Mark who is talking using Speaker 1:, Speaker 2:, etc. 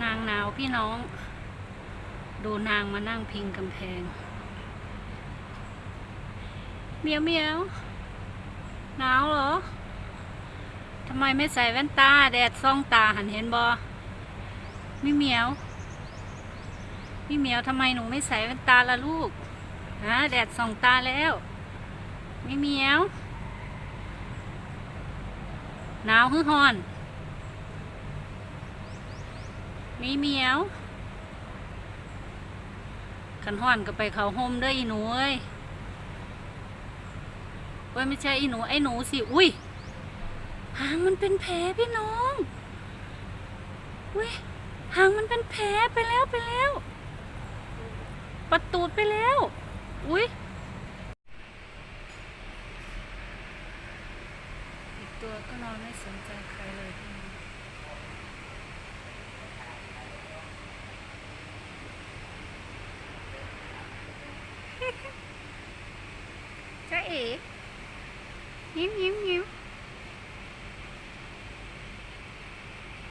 Speaker 1: นางหนาวพี่น้อง ดูนางมานั่งพิงกำแพง เมียวเมียวหนาวเหรอทำไมไม่ใส่แว่นตา แดดส่องตาหันเห็นบอมีเมียวมีเมียวทำไมหนูไม่ใส่แว่นตาละลูกฮะแดดส่องตาแล้วมีเมียวหนาวคือฮอน มีเมียวขันห้อนก็ไปเขาห่มเด้ออีหนูเอ้ยเว้ยไม่ใช่อีหนูไอ้หนูสิ อุ้ยหางมันเป็นแผลพี่น้องอุ้ยหางมันเป็นแผลไปแล้วไปแล้วประตูดไปแล้ว อุ้ยอีกตัวก็นอนไม่สนใจใครเลยพี่น้อง จ้าเอ๋ยิ้มยิ้มยิ้ม